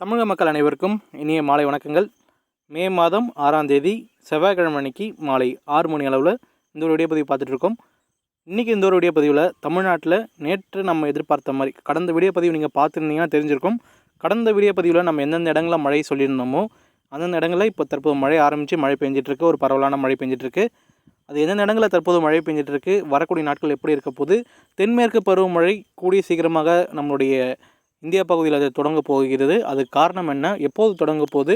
தமிழக மக்கள் அனைவருக்கும் இனிய மாலை வணக்கங்கள். மே மாதம் ஆறாம் தேதி செவ்வாய்க்கிழமை அன்னைக்கு மாலை ஆறு மணி அளவில் இந்த ஒரு வீடியோ பதிவு பார்த்துட்ருக்கோம். இன்றைக்கி இந்த ஒரு வீடியோ பதிவில் தமிழ்நாட்டில் நேற்று நம்ம எதிர்பார்த்த மாதிரி கடந்த வீடியோ பதிவு நீங்கள் பார்த்துருந்தீங்கன்னா தெரிஞ்சிருக்கும். கடந்த வீடியோ பதிவில் நம்ம எந்தெந்த இடங்களில் மழை சொல்லியிருந்தோமோ அந்தந்த இடங்களில் இப்போ தற்போது மழை ஆரம்பித்து மழை பெஞ்சிட்ருக்கு ஒரு பரவலான மழை பெஞ்சிட்ருக்கு. அது எந்தெந்த இடங்களில் தற்போது மழை பெஞ்சிட்ருக்கு வரக்கூடிய நாட்கள் எப்படி இருக்க போது தென்மேற்கு பருவமழை கூடிய சீக்கிரமாக நம்மளுடைய இந்தியா பகுதியில் அது தொடங்க போகிறது. அது காரணம் என்ன? எப்போது தொடங்க போது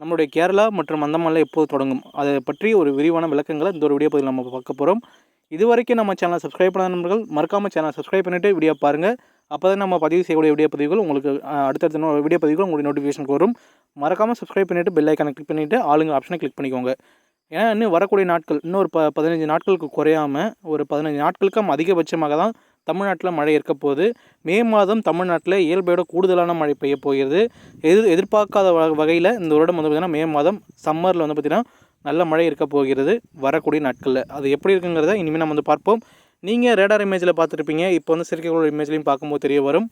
நம்மளுடைய கேரளா மற்றும் அந்தமானில் எப்போது தொடங்கும்? அதை பற்றி ஒரு விரிவான விளக்கங்களை இந்த ஒரு வீடியோ பதிவில் நம்ம பார்க்க போகிறோம் இது வரைக்கும் நம்ம சேனலை சப்ஸ்கிரைப் பண்ணாத நண்பர்கள் மறக்காமல் சேனலை சப்ஸ்கிரைப் பண்ணிவிட்டு வீடியோ பாருங்கள் அப்போ தான் நம்ம பதிவு செய்யக்கூடிய வீடியோ பதிவுகள் உங்களுக்கு அடுத்தடுத்த வீடியோ பதிவுகள் உங்களுக்கு நோட்டிஃபிகேஷன் வரும். மறக்காமல் சப்ஸ்கிரைப் பண்ணிவிட்டு பெல் ஐக்கானை கிளிக் பண்ணிவிட்டு ஆளுங்க ஆப்ஷனை கிளிக் பண்ணிக்கோங்க. ஏன்னா இன்னும் வரக்கூடிய நாட்கள் இன்னும் ஒரு ப பதினஞ்சு நாட்களுக்கு குறையாமல் ஒரு பதினஞ்சு நாட்களுக்கும் அதிகபட்சமாக தான் தமிழ்நாட்டில் மழை இருக்க போகுது. மே மாதம் தமிழ்நாட்டில் இயல்பையோட கூடுதலான மழை பெய்ய போகிறது. எதிர் எதிர்பார்க்காத வ- வகையில் இந்த வருடம் வந்து பார்த்திங்கன்னா மே மாதம் சம்மரில் வந்து பார்த்திங்கன்னா நல்ல மழை இருக்க போகிறது வரக்கூடிய நாட்களில். அது எப்படி இருக்குங்கிறத இனிமேல் நம்ம வந்து பார்ப்போம். நீங்கள் ரேடார் இமேஜில் பார்த்துருப்பீங்க. இப்போ வந்து செயற்கைக்கோள் இமேஜ்லையும் பார்க்கும்போது தெரிய வரும்.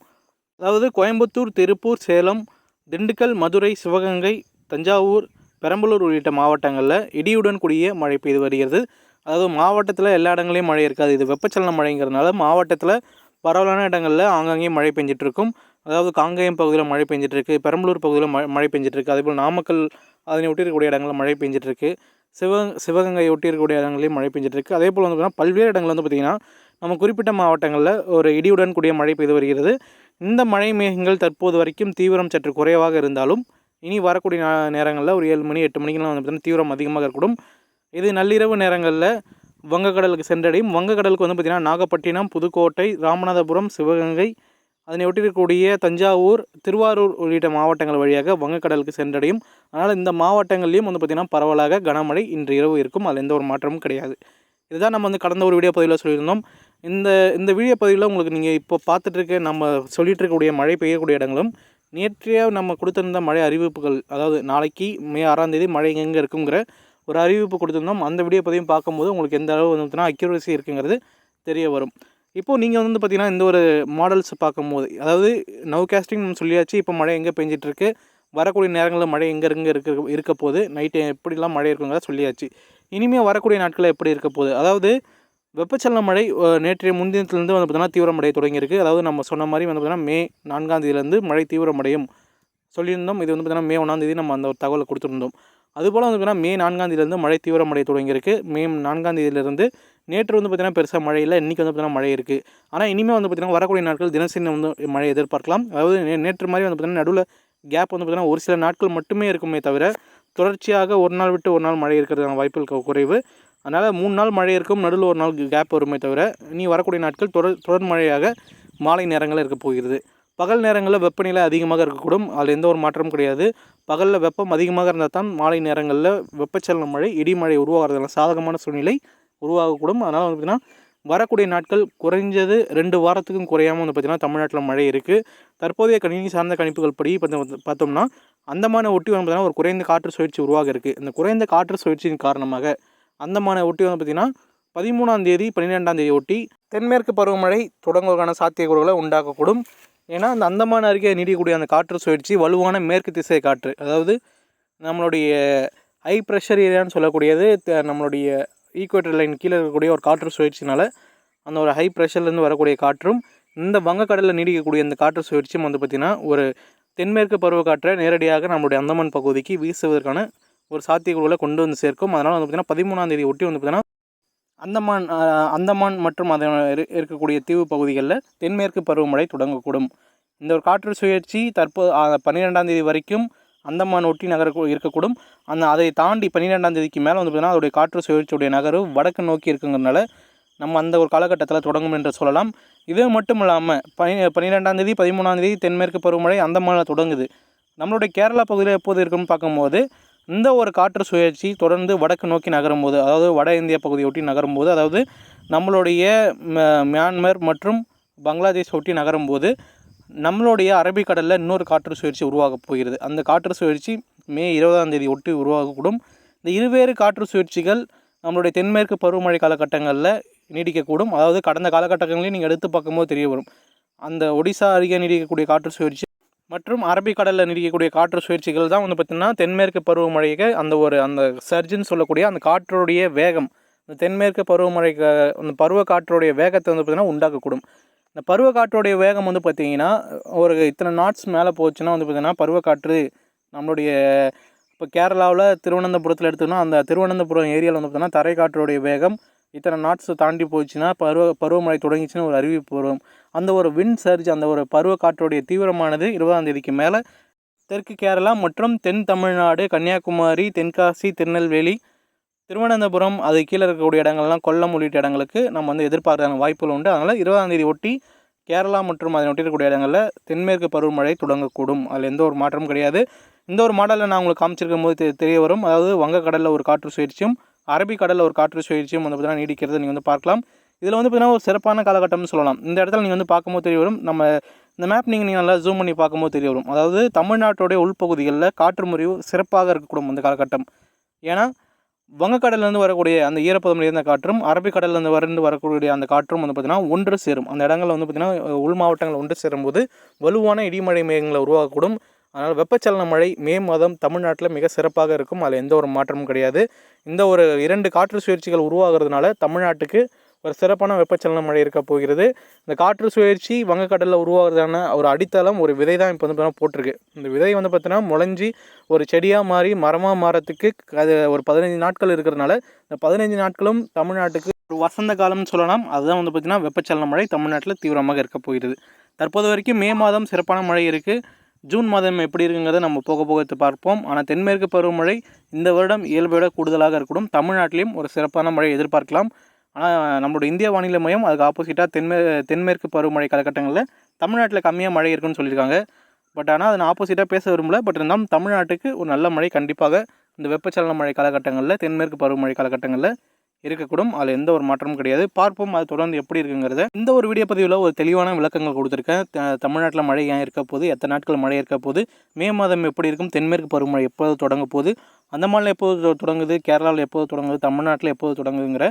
அதாவது கோயம்புத்தூர் திருப்பூர் சேலம் திண்டுக்கல் மதுரை சிவகங்கை தஞ்சாவூர் பெரம்பலூர் உள்ளிட்ட மாவட்டங்களில் இடியுடன் கூடிய மழை பெய்து வருகிறது. அதாவது மாவட்டத்தில் எல்லா இடங்களையும் மழை இருக்காது. இது வெப்பச்சலன மழைங்கிறதுனால மாவட்டத்தில் பரவலான இடங்களில் ஆங்காங்கேயும் மழை பெஞ்சிட்ருக்கும். அதாவது காங்கேயம் பகுதியில் மழை பெஞ்சிட்ருக்கு பெரம்பலூர் பகுதியில் மழை மழை பெஞ்சிட்ருக்கு. அதேபோல் நாமக்கல் அதனை ஒட்டி இருக்கக்கூடிய இடங்களில் மழை பெஞ்சிட்ருக்கு. சிவ சிவகங்கை ஒட்டி இருக்கக்கூடிய இடங்களையும் மழை பெஞ்சிட்ருக்கு. அதே போல் வந்து பார்த்திங்கன்னா பல்வேறு இடங்கள் வந்து பார்த்திங்கன்னா நம்ம குறிப்பிட்ட மாவட்டங்களில் ஒரு இடியுடன் கூடிய மழை பெய்து வருகிறது. இந்த மழை மேகங்கள் தற்போது வரைக்கும் தீவிரம் சற்று குறைவாக இருந்தாலும் இனி வரக்கூடிய நேரங்களில் ஒரு ஏழு மணி எட்டு மணிக்கெல்லாம் வந்து பார்த்தீங்கன்னா தீவிரம் அதிகமாக இருக்கக்கூடும். இது நள்ளிரவு நேரங்களில் வங்கக்கடலுக்கு சென்றடையும். வங்கக்கடலுக்கு வந்து பார்த்திங்கன்னா நாகப்பட்டினம் புதுக்கோட்டை ராமநாதபுரம் சிவகங்கை அதனை ஒட்டியிருக்கக்கூடிய தஞ்சாவூர் திருவாரூர் உள்ளிட்ட மாவட்டங்கள் வழியாக வங்கக்கடலுக்கு சென்றடையும். அதனால் இந்த மாவட்டங்கள்லேயும் வந்து பார்த்திங்கன்னா பரவலாக கனமழை இன்று இரவு இருக்கும். அதில் எந்த ஒரு மாற்றமும் கிடையாது. இதுதான் நம்ம வந்து கடந்த ஒரு வீடியோ பதிவில் சொல்லியிருந்தோம். இந்த இந்த வீடியோ பதிவில் உங்களுக்கு நீங்கள் இப்போ பார்த்துட்ருக்க நம்ம சொல்லிகிட்டு இருக்கக்கூடிய மழை பெய்யக்கூடிய இடங்களும் நேற்றைய நம்ம கொடுத்திருந்த மழை அறிவிப்புகள் அதாவது நாளைக்கு மே ஆறாம் தேதி மழை எங்கே இருக்குங்கிற ஒரு அறிவிப்பு கொடுத்துருந்தோம். அந்த வீடியோ பதிவும் பார்க்கும்போது உங்களுக்கு எந்த அளவு வந்து அக்யூரசி இருக்குங்கிறது தெரிய வரும். இப்போது நீங்கள் வந்து பார்த்தீங்கன்னா இந்த ஒரு மாடல்ஸ் பார்க்கும்போது அதாவது நவ் கேஸ்டிங் நம்ம சொல்லியாச்சு இப்போ மழை எங்கே பெஞ்சிட்ருக்கு வரக்கூடிய நேரங்களில் மழை எங்கே எங்கே இருக்க இருக்க போது நைட்டு எப்படிலாம் மழை இருக்குங்கிறத சொல்லியாச்சு. இனிமேல் வரக்கூடிய நாட்களில் எப்படி இருக்க போகுது? அதாவது வெப்பச்சலன மழை நேற்றைய முன்தினத்துலேருந்து வந்து பார்த்திங்கன்னா தீவிரமடைய தொடங்கியிருக்கு. அதாவது நம்ம சொன்ன மாதிரி வந்து பார்த்தீங்கன்னா மே நான்காம் தேதியிலேருந்து மழை தீவிரமடையும். சொல்லியிருந்தோம். இது வந்து பார்த்தீங்கன்னா மே ஒன்றாம் தேதி நம்ம அந்த ஒரு தகவலை கொடுத்துருந்தோம். அதுபோல் வந்து பார்த்தீங்கன்னா மே நான்காம் தேதியிலேருந்து மழை தீவிரமடைய தொடங்கியிருக்கு. மே நான்காம் தேதியிலேருந்து நேற்று வந்து பார்த்திங்கன்னா பெருசாக மழை இல்லை. இன்றைக்கி வந்து பார்த்திங்கன்னா மழை இருக்குது ஆனால் இனிமேல் வந்து பார்த்திங்கன்னா வரக்கூடிய நாட்கள் தினசரி வந்து மழை எதிர்பார்க்கலாம். அதாவது நே- நேற்று மாதிரி வந்து பார்த்திங்கன்னா நடுவில் கேப் வந்து பார்த்திங்கன்னா ஒரு சில நாட்கள் மட்டுமே இருக்குமே தவிர தொடர்ச்சியாக ஒரு நாள் விட்டு ஒரு நாள் மழை இருக்கிறதுக்கான வாய்ப்புகள் குறைவு. அதனால் மூணு நாள் மழை இருக்கும் நடுவில் ஒரு நாள் கேப் வருமே தவிர இனி வரக்கூடிய நாட்கள் தொடர் தொடர் மழையாக மாலை நேரங்களில் இருக்க போகிறது. பகல் நேரங்களில் வெப்பநிலை அதிகமாக இருக்கக்கூடும். அதில் எந்த ஒரு மாற்றமும் கிடையாது. பகலில் வெப்பம் அதிகமாக இருந்தால் தான் மாலை நேரங்களில் வெப்பச்சலன மழை இடிமழை உருவாகிறதுனால சாதகமான சூழ்நிலை உருவாகக்கூடும். அதனால் வந்து பார்த்திங்கன்னா வரக்கூடிய நாட்கள் குறைஞ்சது ரெண்டு வாரத்துக்கும் குறையாமல் வந்து பார்த்திங்கன்னா தமிழ்நாட்டில் மழை இருக்குது தற்போதைய கணினி சார்ந்த கணிப்புகள் படி பார்த்தோம்னா அந்தமான ஒட்டி வந்து பார்த்திங்கன்னா ஒரு குறைந்த காற்று சுழற்சி உருவாக இருக்குது இந்த குறைந்த காற்று சுழற்சியின் காரணமாக அந்தமான ஒட்டி வந்து பார்த்திங்கன்னா பதிமூணாம் தேதி பன்னிரெண்டாம் தேதி ஒட்டி தென்மேற்கு பருவமழை தொடங்குவதற்கான சாத்தியக்கூறுகளை உண்டாக்கக்கூடும். ஏன்னா அந்த அந்தமான அருகே நீடிக்கக்கூடிய அந்த காற்று சுழற்சி வலுவான மேற்கு திசை காற்று. அதாவது நம்மளுடைய ஹை ப்ரெஷர் ஏரியான்னு சொல்லக்கூடியது நம்மளுடைய ஈக்குவேட்டர் லைன் கீழே இருக்கக்கூடிய ஒரு காற்று சுழற்சினால் அந்த ஒரு ஹை ப்ரெஷர்லேருந்து வரக்கூடிய காற்றும் இந்த வங்கக்கடலில் நீடிக்கக்கூடிய இந்த காற்று சுழற்சியும் வந்து பார்த்திங்கன்னா ஒரு தென்மேற்கு பருவக்காற்றை நேரடியாக நம்மளுடைய அந்தமான் பகுதிக்கு வீசுவதற்கான ஒரு சாத்தியக்குழுவில் கொண்டு வந்து சேர்க்கும். அதனால் வந்து பார்த்திங்கன்னா பதிமூணாம் தேதி ஒட்டி வந்து பார்த்திங்கன்னா அந்தமான் அந்தமான் மற்றும் அதன் இரு- இருக்கக்கூடிய தீவு பகுதிகளில் தென்மேற்கு பருவமழை தொடங்கக்கூடும். இந்த ஒரு காற்று சுழற்சி தற்போது பன்னிரெண்டாம் தேதி வரைக்கும் அந்தமான் ஒட்டி நகர இருக்கக்கூடும். அந்த அதை தாண்டி பன்னிரெண்டாம் தேதிக்கு மேலே வந்து பார்த்தீங்கன்னா அதோடைய காற்று சுழற்சியுடைய நகர்வு வடக்கு நோக்கி இருக்குங்கிறனால நம்ம அந்த ஒரு காலகட்டத்தில் தொடங்கும் என்று சொல்லலாம். இது மட்டும் இல்லாமல் பனி பன்னிரெண்டாம் தேதி பதிமூணாம் தேதி தென்மேற்கு பருவமழை அந்தமானில் தொடங்குது. நம்மளுடைய கேரளா பகுதியில் எப்போது இருக்குன்னு பார்க்கும்போது இந்த ஒரு காற்று சுழற்சி தொடர்ந்து வடக்கு நோக்கி நகரும்போது அதாவது வட இந்திய பகுதியை ஒட்டி நகரும்போது அதாவது நம்மளுடைய ம- மியான்மர் மற்றும் பங்களாதேஷ் ஒட்டி நகரும் போது நம்மளுடைய அரபிக்கடலில் இன்னொரு காற்று சுழற்சி உருவாகப் போகிறது. அந்த காற்று சுழற்சி மே இருபதாம் தேதி ஒட்டி உருவாகக்கூடும். இந்த இருவேறு காற்று சுழற்சிகள் நம்மளுடைய தென்மேற்கு பருவமழை காலகட்டங்களில் நீடிக்கக்கூடும். அதாவது கடந்த காலகட்டங்களையும் நீங்கள் எடுத்து பார்க்கும்போது தெரிய வரும். அந்த ஒடிசா அருகே நீடிக்கக்கூடிய காற்று சுழற்சி மற்றும் அரபிக்கடலில் நீடிக்கக்கூடிய காற்று சுழற்சிகள் தான் வந்து பார்த்திங்கன்னா தென்மேற்கு பருவமழைக்கு அந்த ஒரு அந்த சர்ஜின்னு சொல்லக்கூடிய அந்த காற்றுடைய வேகம் இந்த தென்மேற்கு பருவமழைக்கு அந்த பருவ காற்றுடைய வேகத்தை வந்து பார்த்திங்கன்னா உண்டாக்கக்கூடும். இந்த பருவ காற்றுடைய வேகம் வந்து பார்த்திங்கன்னா ஒரு இத்தனை நாட்ஸ் மேலே போச்சுன்னா வந்து பார்த்திங்கன்னா பருவ காற்று நம்மளுடைய இப்போ கேரளாவில் திருவனந்தபுரத்தில் எடுத்தோம்னா அந்த திருவனந்தபுரம் ஏரியாவில் வந்து பார்த்திங்கன்னா தரை காற்றுடைய வேகம் இத்தனை நாட்ஸ் தாண்டி போச்சுன்னா பருவ பருவமழை தொடங்கிச்சுன்னு ஒரு அறிவிப்பு வரும். அந்த ஒரு வின் சர்ஜ் அந்த ஒரு பருவ காற்றுடைய தீவிரமானது இருபதாம் தேதிக்கு மேலே தெற்கு கேரளா மற்றும் தென் தமிழ்நாடு கன்னியாகுமரி தென்காசி திருநெல்வேலி திருவனந்தபுரம் அது கீழே இருக்கக்கூடிய இடங்கள்லாம் கொல்லம் உள்ளிட்ட இடங்களுக்கு நம்ம வந்து எதிர்பார்க்க வாய்ப்புகள் உண்டு. அதனால் இருபதாம் தேதி ஒட்டி கேரளா மற்றும் அதை ஒட்டி இருக்கக்கூடிய இடங்களில் தென்மேற்கு பருவமழை தொடங்கக்கூடும். அதில் எந்த ஒரு மாற்றமும் கிடையாது. இந்த ஒரு மாடலில் நான் உங்களுக்கு காமிச்சிருக்கும் போது தெ- தெரிய வரும். அதாவது வங்கக்கடலில் ஒரு காற்று சுழற்சியும் அரபிக்கடலில் ஒரு காற்று சுழற்சியும் வந்து பார்த்தீங்கன்னா நீடிக்கிறது நீங்கள் வந்து பார்க்கலாம். இதில் வந்து பார்த்தீங்கன்னா ஒரு சிறப்பான காலகட்டம்னு சொல்லலாம். இந்த இடத்துல நீங்கள் வந்து பார்க்கும்போது தெரிய வரும். நம்ம இந்த மேப் நீங்கள் நீங்கள் நல்லா ஜூம் பண்ணி பார்க்கும்போது தெரிய வரும். அதாவது தமிழ்நாட்டுடைய உள்பகுதிகளில் காற்று முறிவு சிறப்பாக இருக்கக்கூடும் அந்த காலகட்டம். ஏன்னா வங்கக்கடல்லேருந்து வரக்கூடிய அந்த ஈரப்பதம் இருந்த காற்றும் அரபிக்கடல்லேருந்து வருந்து வரக்கூடிய அந்த காற்றும் வந்து பார்த்திங்கன்னா ஒன்று சேரும். அந்த இடங்களில் வந்து பார்த்திங்கன்னா உள் மாவட்டங்கள் ஒன்று சேரும்போது வலுவான இடிமழை மேகங்களை உருவாக்கக்கூடும் அதனால் வெப்பச்சலன மழை மே மாதம் தமிழ்நாட்டில் மிக சிறப்பாக இருக்கும். அதில் எந்த ஒரு மாற்றமும் கிடையாது. இந்த ஒரு இரண்டு காற்று சுழற்சிகள் உருவாகிறதுனால தமிழ்நாட்டுக்கு ஒரு சிறப்பான வெப்பச்சலன மழை இருக்க போகிறது. இந்த காற்று சுழற்சி வங்கக்கடலில் உருவாகிறதான ஒரு அடித்தளம் ஒரு விதை தான் இப்போ வந்து பார்த்தீங்கன்னா போட்டிருக்கு. இந்த விதை வந்து பார்த்தீங்கன்னா முளைஞ்சி ஒரு செடியாக மாறி மரமாக மாறத்துக்கு அது ஒரு பதினைஞ்சு நாட்கள் இருக்கிறதுனால இந்த பதினைஞ்சு நாட்களும் தமிழ்நாட்டுக்கு ஒரு வசந்த காலம்னு சொல்லலாம். அதுதான் வந்து பார்த்திங்கன்னா வெப்பச்சலன மழை தமிழ்நாட்டில் தீவிரமாக இருக்க போகிறது. தற்போது வரைக்கும் மே மாதம் சிறப்பான மழை இருக்குது ஜூன் மாதம் எப்படி இருக்குங்கிறத நம்ம போக போக பார்ப்போம். ஆனால் தென்மேற்கு பருவமழை இந்த வருடம் இயல்பை விட கூடுதலாக இருக்கக்கூடும் தமிழ்நாட்டிலையும் ஒரு சிறப்பான மழை எதிர்பார்க்கலாம். ஆனால் நம்மளோட இந்திய வானிலை மையம் அதுக்கு ஆப்போசிட்டாக தென்மே தென்மேற்கு பருவமழை காலகட்டங்களில் தமிழ்நாட்டில் கம்மியாக மழை இருக்குன்னு சொல்லியிருக்காங்க. பட் ஆனால் அதை நான் ஆப்போசிட்டாக பேச விரும்பல. பட் இருந்தாலும் தமிழ்நாட்டுக்கு ஒரு நல்ல மழை கண்டிப்பாக இந்த வெப்பச்சலன மழை காலகட்டங்களில் தென்மேற்கு பருவமழை காலகட்டங்களில் இருக்கக்கூடும். அதில் எந்த ஒரு மாற்றமும் கிடையாது. பார்ப்போம் அது தொடர்ந்து எப்படி இருக்குங்கிறத. இந்த ஒரு வீடியோ பதிவில் ஒரு தெளிவான விளக்கங்கள் கொடுத்துருக்கேன். தமிழ்நாட்டில் மழை ஏன் இருக்க போது எத்தனை நாட்கள் மழை இருக்க போது மே மாதம் எப்படி இருக்கும்? தென்மேற்கு பருவமழை எப்போது தொடங்க அந்த அந்தமானில் எப்போது தொடங்குது? கேரளாவில் எப்போது தொடங்குது? தமிழ்நாட்டில் எப்போது தொடங்குதுங்கிற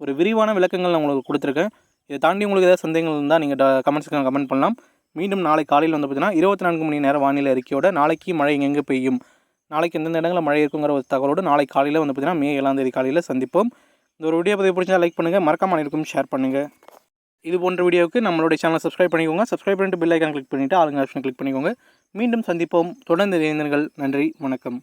ஒரு விரிவான விளக்கங்கள் நான் உங்களுக்கு கொடுத்துருக்கேன். இதை தாண்டி உங்களுக்கு ஏதாவது சந்தேகங்கள் இருந்தால் நீங்கள் கமெண்ட்ஸ்க்கு கமெண்ட் பண்ணலாம். மீண்டும் நாளை காலையில் வந்து பார்த்தீங்கன்னா இருபத்தி நான்கு மணி நேரம் வானிலை அறிக்கையோட நாளைக்கு மழை எங்கெங்கே பெய்யும்? நாளைக்கு எந்தெந்த இடங்களில் மழை இருக்குங்கிற ஒரு தகவலோடு நாளை காலையில் வந்து பார்த்தீங்கன்னா மே ஏழாம் தேதி காலையில் சந்திப்போம். இந்த ஒரு வீடியோ பதிவு பிடிச்சா லைக் பண்ணுங்கள் மறக்காம அனைவருக்கும் ஷேர் பண்ணுங்கள் இது போன்ற வீடியோவுக்கு நம்மளுடைய சேனலை சப்ஸ்கிரைப் பண்ணிக்கோங்க. சப்ஸ்கிரைப் பண்ணிட்டு பெல் ஐக்கான் கிளிக் பண்ணிவிட்டு ஆளுங்க ஆப்ஷன் கிளிக் பண்ணிக்கோங்க. மீண்டும் சந்திப்போம். தொடர்ந்து இணைந்தீர்கள் நன்றி. வணக்கம்.